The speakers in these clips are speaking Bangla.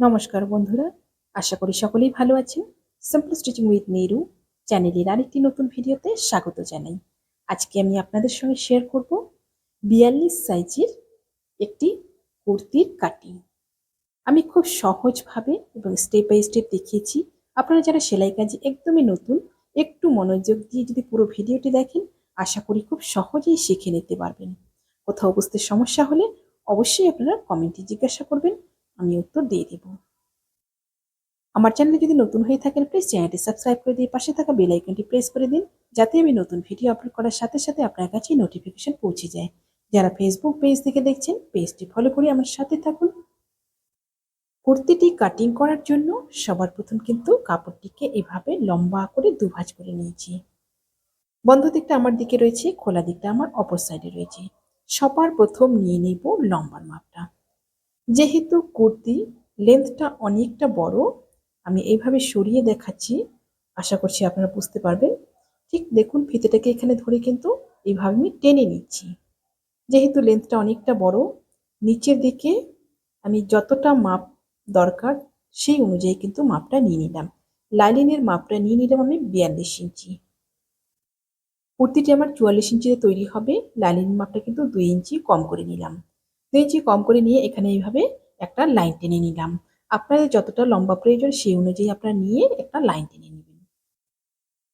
নমস্কার বন্ধুরা, আশা করি সকলেই ভালো আছেন। সিম্পল স্টিচিং উইথ নেরু চ্যানেলের আরেকটি নতুন ভিডিওতে স্বাগত জানাই। আজকে আমি আপনাদের সঙ্গে শেয়ার করব বিয়াল্লিশ সাইজের একটি কুর্তির কাটিং আমি খুব সহজভাবে এবং স্টেপ বাই স্টেপ দেখিয়েছি। আপনারা যারা সেলাই কাজে একদমই নতুন, একটু মনোযোগ দিয়ে যদি পুরো ভিডিওটি দেখেন, আশা করি খুব সহজেই শিখে নিতে পারবেন। কোথাও বুঝতে সমস্যা হলে অবশ্যই আপনারা কমেন্টে জিজ্ঞাসা করবেন। আমি উত্তর দিয়ে দেব। আমার চ্যানেলে যদি নতুন হয়ে থাকেন প্লিজ চ্যানেলটি সাবস্ক্রাইব করে দিয়ে পাশে থাকা বেল আইকনটি প্রেস করে দিন, যাতে আমি নতুন ভিডিও আপলোড করার সাথে সাথে আপনার কাছে নোটিফিকেশন পৌঁছে যায়। যারা ফেসবুক পেজ থেকে দেখছেন পেজটি ফলো করে আমার সাথে থাকুন। কুর্তিটি কাটিং করার জন্য সবার প্রথম কিন্তু কাপড়টিকে এভাবে লম্বা করে দুভাজ করে নিয়েছি। বন্ধ দিকটা আমার দিকে রয়েছে, খোলা দিকটা আমার অপর সাইডে রয়েছে। সবার প্রথম নিয়ে নিব লম্বার মাপটা। যেহেতু কুর্তি লেন্থটা অনেকটা বড়, আমি এইভাবে সরিয়ে দেখাচ্ছি। আশা করছি আপনারা বুঝতে পারবেন। ঠিক দেখুন, ফিতেটাকে এখানে ধরে কিন্তু এইভাবে আমি টেনে নিচ্ছি। যেহেতু লেন্থটা অনেকটা বড়, নিচের দিকে আমি যতটা মাপ দরকার সেই অনুযায়ী কিন্তু মাপটা নিয়ে নিলাম। লাইলিনের মাপটা নিয়ে নিলাম আমি বিয়াল্লিশ ইঞ্চি। কুর্তিটি আমার চুয়াল্লিশ ইঞ্চিতে তৈরি হবে। লাইলিনের মাপটা কিন্তু দুই ইঞ্চি কম করে নিলাম। দু ইঞ্চি কম করে নিয়ে এখানে এইভাবে একটা লাইন টেনে নিলাম। আপনাদের যতটা লম্বা প্রয়োজন সেই অনুযায়ী আপনারা নিয়ে একটা লাইন টেনে নেবেন।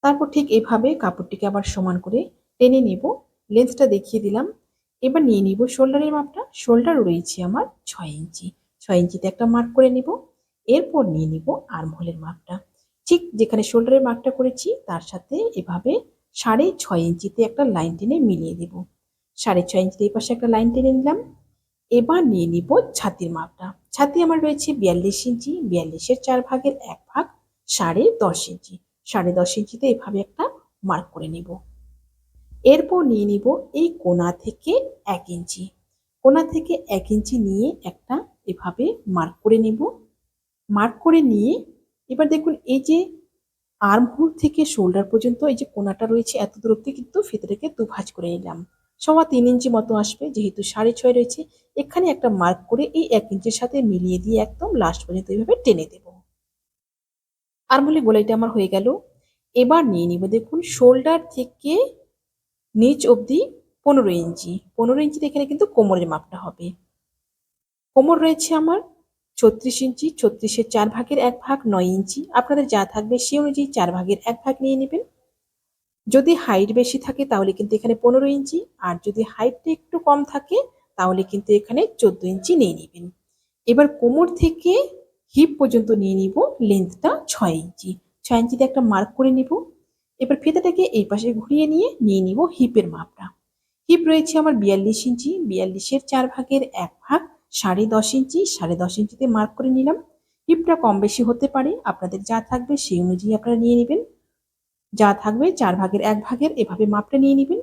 তারপর ঠিক এভাবে কাপড়টিকে আবার সমান করে টেনে নেব। লেন্সটা দেখিয়ে দিলাম। এবার নিয়ে নিব শোল্ডারের মাপটা। শোল্ডার রয়েছে আমার ছয় ইঞ্চি। ছয় ইঞ্চিতে একটা মার্ক করে নিব। এরপর নিয়ে নিব আর্মহোলের মাপটা। ঠিক যেখানে শোল্ডারের মার্কটা করেছি, তার সাথে এভাবে সাড়ে ছয় ইঞ্চিতে একটা লাইন টেনে মিলিয়ে দেব। সাড়ে ছয় ইঞ্চিতে এই পাশে একটা লাইন টেনে নিলাম। এবার নিয়ে নিব ছাতির মাপটা। ছাতি আমার রয়েছে বিয়াল্লিশ ইঞ্চি, বিয়াল্লিশের চার ভাগের এক ভাগ সাড়ে দশ ইঞ্চি। সাড়ে দশ ইঞ্চিতে এভাবে একটা মার্ক করে নিব। এরপর নিয়ে নিব এই কোনা থেকে এক ইঞ্চি। কোনা থেকে এক ইঞ্চি নিয়ে একটা এভাবে মার্ক করে নিব। মার্ক করে নিয়ে এবার দেখুন এই যে আর্মহোল থেকে শোল্ডার পর্যন্ত এই যে কোনাটা রয়েছে এত দূরত্বে কিন্তু ফিতরেকে দুভাজ করে নিলাম। সবা তিন ইঞ্চি মতো আসবে, যেহেতু সাড়ে ছয় রয়েছে। এখানে একটা মার্ক করে এই এক ইঞ্চির সাথে মিলিয়ে দিয়ে একদম লাস্ট পর্যন্ত এইভাবে টেনে দেব। আর বলে গোলাইটা আমার হয়ে গেল। এবার নিয়ে নিব দেখুন শোল্ডার থেকে নিচ অবধি পনেরো ইঞ্চি। পনেরো ইঞ্চিতে এখানে কিন্তু কোমরের মাপটা হবে। কোমর রয়েছে আমার ছত্রিশ ইঞ্চি, ছত্রিশের চার ভাগের এক ভাগ নয় ইঞ্চি। আপনাদের যা থাকবে সে অনুযায়ী চার ভাগের এক ভাগ নিয়ে নেবেন। যদি হাইট বেশি থাকে তাহলে কিন্তু এখানে পনেরো ইঞ্চি, আর যদি হাইটটা একটু কম থাকে তাহলে কিন্তু এখানে চোদ্দ ইঞ্চি নিয়ে নেবেন। এবার কোমর থেকে হিপ পর্যন্ত নিয়ে নিব লেন্থটা ছয় ইঞ্চি। ছয় ইঞ্চিতে একটা মার্ক করে নিব। এবার ফিতাটাকে এই পাশে ঘুরিয়ে নিয়ে নিয়ে নিব হিপের মাপটা। হিপ রয়েছে আমার বিয়াল্লিশ ইঞ্চি, বিয়াল্লিশের চার ভাগের এক ভাগ সাড়ে দশ ইঞ্চি, সাড়ে দশ ইঞ্চিতে মার্ক করে নিলাম। হিপটা কম বেশি হতে পারে, আপনাদের যা থাকবে সেই অনুযায়ী আপনারা নিয়ে নেবেন। যা থাকবে চার ভাগের এক ভাগের, এভাবে মাপটা নিয়ে নেবেন।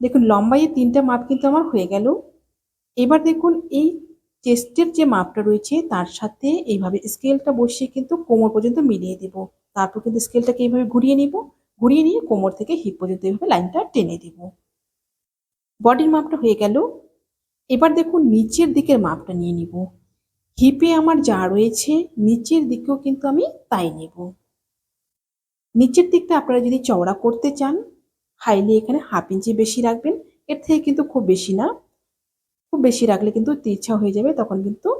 দেখুন, লম্বাইয়ে তিনটা মাপ কিন্তু আমার হয়ে গেল। এবার দেখুন, এই চেস্টের যে মাপটা রয়েছে, তার সাথে এইভাবে স্কেলটা বসিয়ে কিন্তু কোমর পর্যন্ত মিলিয়ে দেব। তারপর কিন্তু স্কেলটাকে এইভাবে ঘুরিয়ে নিব। ঘুরিয়ে নিয়ে কোমর থেকে হিপ পর্যন্ত এইভাবে লাইনটা টেনে দেব। বডির মাপটা হয়ে গেল। এবার দেখুন, নিচের দিকের মাপটা নিয়ে নিব। হিপে আমার যা রয়েছে, নিচের দিকেও কিন্তু আমি তাই নেব। নিচের দিকটা আপনারা যদি চওড়া করতে চান হাইলি এখানে হাফ ইঞ্চি বেশি রাখবেন। এর থেকে কিন্তু খুব বেশি না। খুব বেশি রাখলে কিন্তু তিরছা হয়ে যাবে, তখন কিন্তু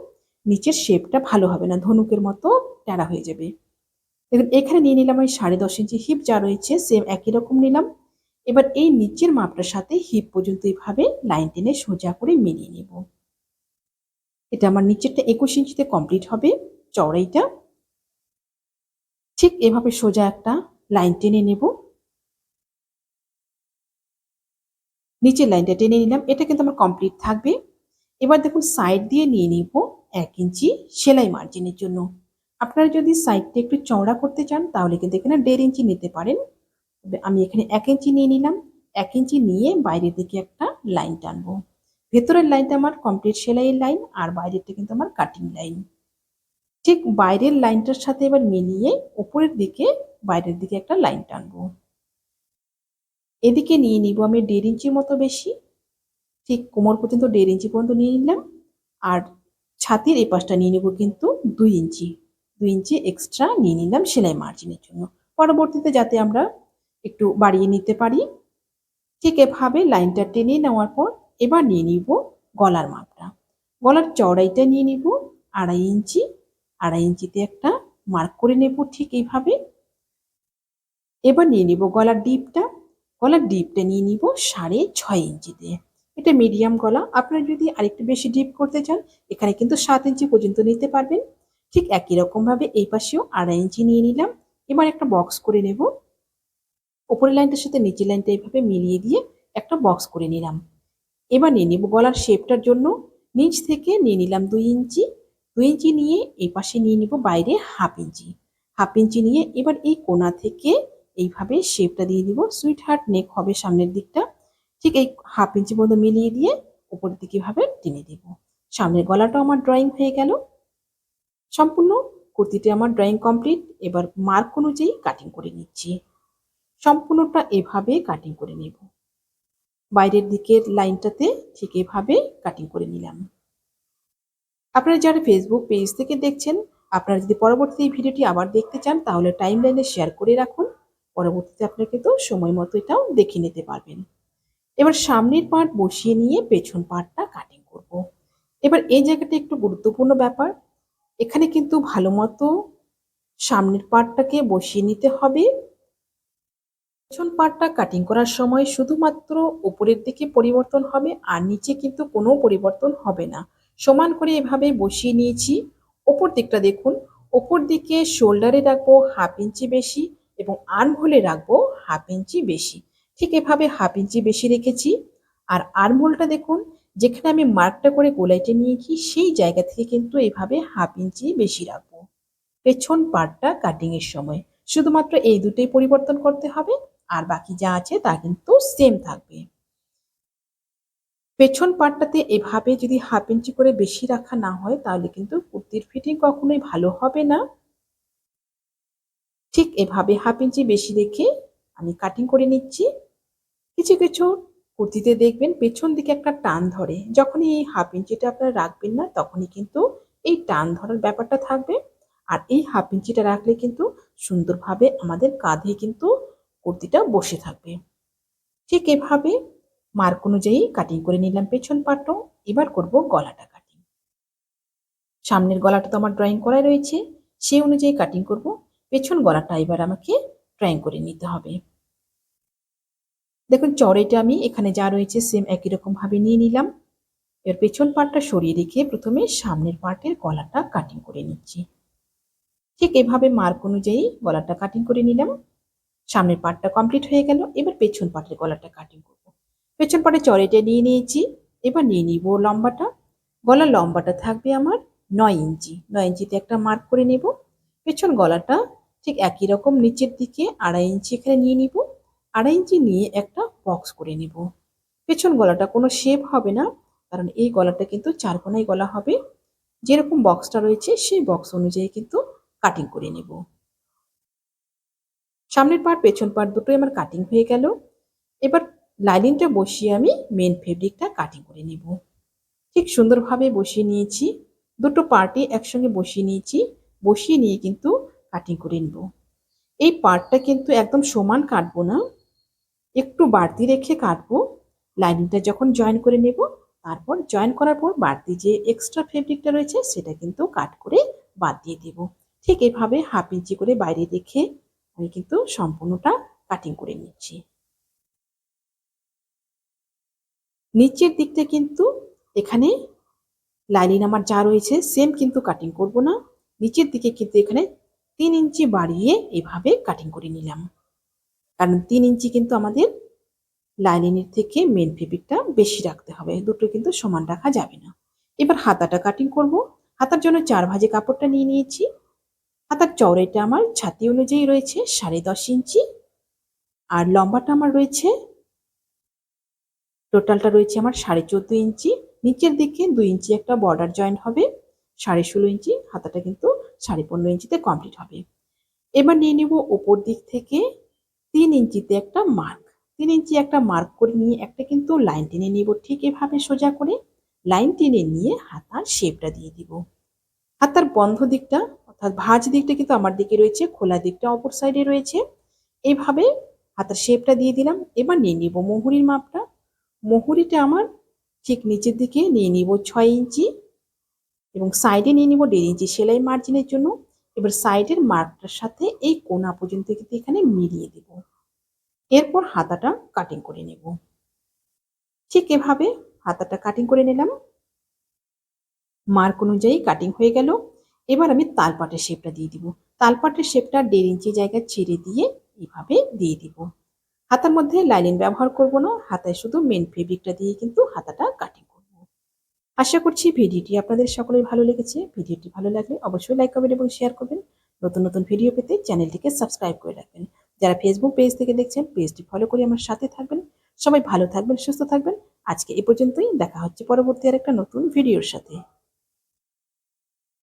নিচের শেপটা ভালো হবে না, ধনুকের মতো ট্যাড়া হয়ে যাবে। দেখুন, এখানে নিয়ে নিলাম ওই সাড়ে দশ ইঞ্চি হিপ যা রয়েছে সেম একই রকম নিলাম। এবার এই নিচের মাপটার সাথে হিপ পর্যন্ত এইভাবে লাইন টেনে সোজা করে মিলিয়ে নেব। এটা আমার নিচেরটা একুশ ইঞ্চিতে কমপ্লিট হবে, চওড়াইটা ঠিক এভাবে সোজা একটা লাইন টেনে নেব। নিচের লাইনটা টেনে নিলাম, এটা কিন্তু আমার কমপ্লিট থাকবে। এবার দেখুন সাইড দিয়ে নিয়ে নিব এক ইঞ্চি সেলাই মার্জিনের জন্য। আপনারা যদি সাইডটা একটু চওড়া করতে চান, তাহলে কিন্তু এখানে দেড় ইঞ্চি নিতে পারেন। আমি এখানে এক ইঞ্চি নিয়ে নিলাম, এক ইঞ্চি নিয়ে বাইরের দিকে একটা লাইন টানবো। ভেতরের লাইনটা আমার কমপ্লিট সেলাইয়ের লাইন আর বাইরেরটা কিন্তু আমার কাটিং লাইন ঠিক বাইরের লাইনটার সাথে এবার মিলিয়ে উপরের দিকে, বাইরের দিকে একটা লাইন টানবো। এদিকে নিয়ে নিব আমি দেড় ইঞ্চির মতো বেশি। ঠিক কোমর পর্যন্ত দেড় ইঞ্চি পর্যন্ত নিয়ে নিলাম। আর ছাতির এই পাশটা নিয়ে নেব কিন্তু দুই ইঞ্চি। দুই ইঞ্চি এক্সট্রা নিয়ে নিলাম সেলাই মার্জিনের জন্য। পরবর্তীতে যাতে আমরা একটু বাড়িয়ে নিতে পারি। ঠিক এভাবে লাইনটা টেনে নেওয়ার পর এবার নিয়ে নিব গলার মাপটা। গলার চড়াইটা নিয়ে নিব আড়াই ইঞ্চি। আড়াই ইঞ্চিতে একটা মার্ক করে নেব ঠিক এইভাবে। এবার নিয়ে নিব গলার ডিপটা গলার ডিপটা নিয়ে নিব সাড়ে ছয় ইঞ্চিতে। এটা মিডিয়াম গলা। আপনারা যদি আরেকটু বেশি ডিপ করতে চান, এখানে কিন্তু সাত ইঞ্চি পর্যন্ত নিতে পারবেন। ঠিক একই রকমভাবে এই পাশেও আড়াই ইঞ্চি নিয়ে নিলাম। এবার একটা বক্স করে নেব। ওপরের লাইনটার সাথে নিচের লাইনটা এইভাবে মিলিয়ে দিয়ে একটা বক্স করে নিলাম। এবার নিয়ে নিব গলার শেপটার জন্য। নিচ থেকে নিয়ে নিলাম দুই ইঞ্চি। দুই ইঞ্চি নিয়ে এই পাশে নিয়ে নিব বাইরে হাফ ইঞ্চি। হাফ ইঞ্চি নিয়ে এবার এই কোনা থেকে এইভাবে শেপটা দিয়ে দিব। সুইট হার্ট নেক হবে সামনের দিকটা। ঠিক এই হাফ ইঞ্চি মতো মিলিয়ে দিয়ে উপরের দিকে এভাবে টেনে দেব। সামনের গলাটাও আমার ড্রয়িং হয়ে গেল। সম্পূর্ণ কুর্তিটি আমার ড্রয়িং কমপ্লিট এবার মার্ক অনুযায়ী কাটিং করে নিচ্ছি। সম্পূর্ণটা এভাবে কাটিং করে নেব। বাইরের দিকের লাইনটাতে ঠিক এভাবে কাটিং করে নিলাম। আপনারা যারা ফেসবুক পেজ থেকে দেখছেন, আপনারা যদি পরবর্তী এই ভিডিওটি আবার দেখতে চান, তাহলে টাইম লাইনে শেয়ার করে রাখুন। পরবর্তীতে আপনারা কিন্তু সময় মতো এটাও দেখে নিতে পারবেন। এবার সামনের পার্ট বসিয়ে নিয়ে পেছন পার্টটা কাটিং করব। এবার এই জায়গাটা একটু গুরুত্বপূর্ণ ব্যাপার। এখানে কিন্তু ভালো মতো সামনের পার্টটাকে বসিয়ে নিতে হবে। পেছন পার্টটা কাটিং করার সময় শুধুমাত্র উপরের দিকে পরিবর্তন হবে, আর নিচে কিন্তু কোনো পরিবর্তন হবে না। সমান করে এভাবে বসিয়ে নিয়েছি। ওপর দিকটা দেখুন, ওপর দিকে শোল্ডারে রাখব হাফ ইঞ্চি বেশি এবং আর্মহোলে রাখব হাফ ইঞ্চি বেশি। ঠিক এভাবে হাফ ইঞ্চি বেশি রেখেছি। আর আর্মহোলটা দেখুন, যেখানে আমি মার্কটা করে গোলাইটে নিয়েছি, সেই জায়গা থেকে কিন্তু এভাবে হাফ ইঞ্চি বেশি রাখব। পেছন পার্টটা কাটিং এর সময়। শুধুমাত্র এই দুটোই পরিবর্তন করতে হবে, আর বাকি যা আছে তা কিন্তু সেম থাকবে। পেছন পার্টটাতে এভাবে যদি হাফ ইঞ্চি করে বেশি রাখা না হয়, তাহলে কিন্তু কুর্তির ফিটিং কখনোই ভালো হবে না। ঠিক এভাবে হাফ ইঞ্চি বেশি রেখে আমি কাটিং করে নিচ্ছি। কিছু কিছু কুর্তিতে দেখবেন পেছন দিকে একটা টান ধরে। যখনই এই হাফ ইঞ্চিটা আপনারা রাখবেন না, তখনই কিন্তু এই টান ধরার ব্যাপারটা থাকবে। আর এই হাফ ইঞ্চিটা রাখলে কিন্তু সুন্দরভাবে আমাদের কাঁধে কিন্তু কুর্তিটা বসে থাকবে। ঠিক এভাবে মার্ক অনুযায়ী কাটিং করে নিলাম পেছন পাটও, এবার করব গলাটা কাটিং। সামনের গলাটা তো আমার ড্রয়িং করাই রয়েছে সেই অনুযায়ী কাটিং করব, পেছন গলাটা এবার আমাকে ড্রয়িং করে নিতে হবে। দেখুন, চড়েটা আমি এখানে যা রয়েছে সেম একই রকম ভাবে নিয়ে নিলাম। এর পেছন পাটটা সরিয়ে রেখে প্রথমে সামনের পার্টের গলাটা কাটিং করে নিচ্ছি। ঠিক এভাবে মার্ক অনুযায়ী গলাটা কাটিং করে নিলাম। সামনের পাটটা কমপ্লিট হয়ে গেল, এবার পেছন পাটের গলাটা কাটিং পেছন পাটে চড়েটা নিয়ে নিয়েছি, এবার নিয়ে নিব লম্বাটা। গলার লম্বাটা থাকবে আমার নয় ইঞ্চি। নয় ইঞ্চিতে একটা মার্ক করে নেব। পেছন গলাটা ঠিক একই রকম নিচের দিকে আড়াই ইঞ্চি এখানে নিয়ে নিব। আড়াই ইঞ্চি নিয়ে একটা বক্স করে নেব। পেছন গলাটা কোনো শেপ হবে না, কারণ এই গলাটা কিন্তু চারকোনায় গলা হবে। যেরকম বক্সটা রয়েছে, সেই বক্স অনুযায়ী কিন্তু কাটিং করে নেব। সামনের পার্ট পেছন পার্ট দুটোই আমার কাটিং হয়ে গেল। এবার লাইনিংটা বসিয়ে আমি মেন ফেব্রিকটা কাটিং করে নেব। ঠিক সুন্দরভাবে বসিয়ে নিয়েছি। দুটো পার্টই একসঙ্গে বসিয়ে নিয়েছি। বসিয়ে নিয়ে কিন্তু কাটিং করে নেব। এই পার্টটা কিন্তু একদম সমান কাটবো না। একটু বাড়তি রেখে কাটবো। লাইনিংটা যখন জয়েন করে নেব, তারপর জয়েন করার পর বাড়তি যে এক্সট্রা ফেব্রিকটা রয়েছে, সেটা কিন্তু কাট করে বাদ দিয়ে দেব। ঠিক এভাবে হাফ ইঞ্চি করে বাইরে রেখে আমি কিন্তু সম্পূর্ণটা কাটিং করে নিচ্ছি। নিচের দিকটা কিন্তু এখানে লাইনিং আমার যা রয়েছে সেম কিন্তু কাটিং করব না। নিচের দিকে কিন্তু এখানে তিন ইঞ্চি বাড়িয়ে এভাবে কাটিং করে নিলাম। কারণ তিন ইঞ্চি কিন্তু আমাদের লাইনিংয়ের থেকে মেন ফেব্রিকটা বেশি রাখতে হবে, দুটো কিন্তু সমান রাখা যাবে না। এবার হাতাটা কাটিং করব। হাতার জন্য চার ভাজে কাপড়টা নিয়ে নিয়েছি। হাতার চওড়াইটা আমার ছাতি অনুযায়ী রয়েছে, সাড়ে দশ ইঞ্চি। আর লম্বাটা আমার রয়েছে টোটালটা রয়েছে আমার সাড়ে চোদ্দ ইঞ্চি। নিচের দিকে দুই ইঞ্চি একটা বর্ডার জয়েন্ট হবে, সাড়ে ষোলো ইঞ্চি, হাতাটা কিন্তু সাড়ে পনেরো ইঞ্চিতে কমপ্লিট হবে। এবার নিয়ে নিব ওপর দিক থেকে তিন ইঞ্চিতে একটা মার্ক তিন ইঞ্চি একটা মার্ক করে নিয়ে একটা কিন্তু লাইন টেনে নিব ঠিক এভাবে সোজা করে। লাইন টেনে নিয়ে হাতার শেপটা দিয়ে দিব। হাতার বন্ধ দিকটা, অর্থাৎ ভাঁজ দিকটা কিন্তু আমার দিকে রয়েছে, খোলা দিকটা অপর সাইডে রয়েছে। এভাবে হাতার শেপটা দিয়ে দিলাম। এবার নিয়ে নিব মুহুরির মাপটা। মুহুরিটা আমার ঠিক নিচের দিকে নিয়ে নিব ছয় ইঞ্চি এবং সাইডে নিয়ে নিব দেড় ইঞ্চি সেলাই মার্জিনের জন্য। এবার সাইডের মার্কটার সাথে এই কোনা পর্যন্ত কিন্তু এখানে মিলিয়ে দেব। এরপর হাতাটা কাটিং করে নেব। ঠিক এভাবে হাতাটা কাটিং করে নিলাম। মার্ক অনুযায়ী কাটিং হয়ে গেল। এবার আমি তালপাটের শেপটা দিয়ে দিব। তালপাটের শেপটা দেড় ইঞ্চি জায়গা ছেড়ে দিয়ে এভাবে দিয়ে দিব। হাতার মধ্যে লাইনিং ব্যবহার করব না, হাতায় শুধু মেন ফেব্রিকটা দিয়ে কিন্তু হাতাটা কাটিং করব। আশা করছি ভিডিওটি আপনাদের সকলের ভালো লেগেছে। ভিডিওটি ভালো লাগলে অবশ্যই লাইক করবেন এবং শেয়ার করবেন। নতুন নতুন ভিডিও পেতে চ্যানেলটিকে সাবস্ক্রাইব করে রাখবেন। যারা ফেসবুক পেজ থেকে দেখছেন পেজটি ফলো করে আমার সাথে থাকবেন। সবাই ভালো থাকবেন, সুস্থ থাকবেন। আজকে এ পর্যন্তই। দেখা হচ্ছে পরবর্তী আর একটা নতুন ভিডিওর সাথে।